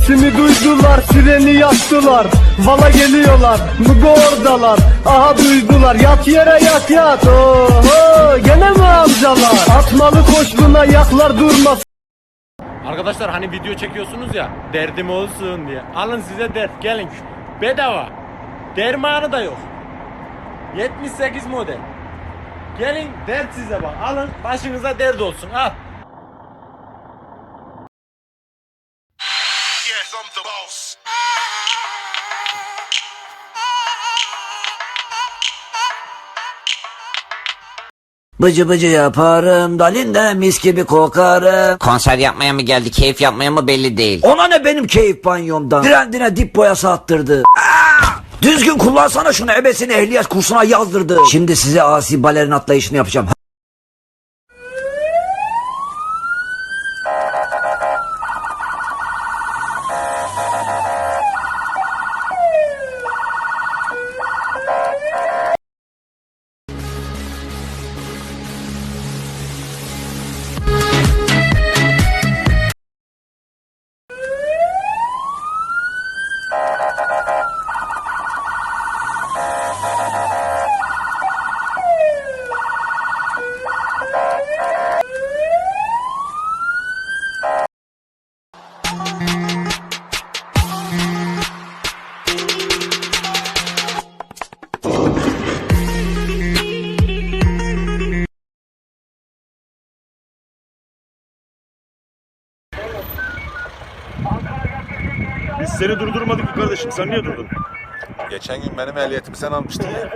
Sesimi duydular sireni yaktılar Vala geliyorlar Mugo oradalar Aha duydular Yat yere yat yat Oho gene mi amcalar Atmalı koşluna yaklar durmaz Arkadaşlar hani video çekiyorsunuz ya derdim olsun diye. Alın size dert gelin. Bedava. Dermanı da yok. 78 model. Gelin dert size bak. Alın başınıza dert olsun. Al. Boss. Bıcı bıcı yaparım, dalinde mis gibi kokarım. Konser yapmaya mı geldi, keyif yapmaya mı belli değil. Ona ne benim keyif banyomdan. Trendine dip boyası attırdı. Aa! Düzgün kullansana şunu ebesini ehliyet kursuna yazdırdı. Şimdi size asi balerin atlayışını yapacağım. Biz seni durdurmadık ki kardeşim. Sen niye durdun? Geçen gün benim ehliyetimi sen almıştın ya.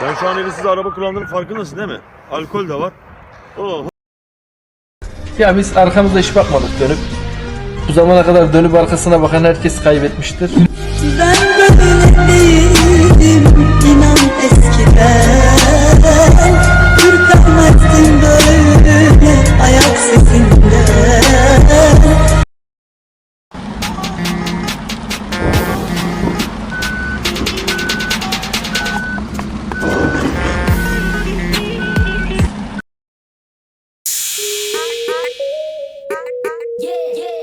Sen şu an elisiz araba kullandığının farkındasın değil mi? Alkol de var. Oo, Ya biz arkamızda hiç bakmadık dönüp. Bu zamana kadar dönüp arkasına bakan herkes kaybetmiştir. Ben böyle değildim inan eskiden yeah.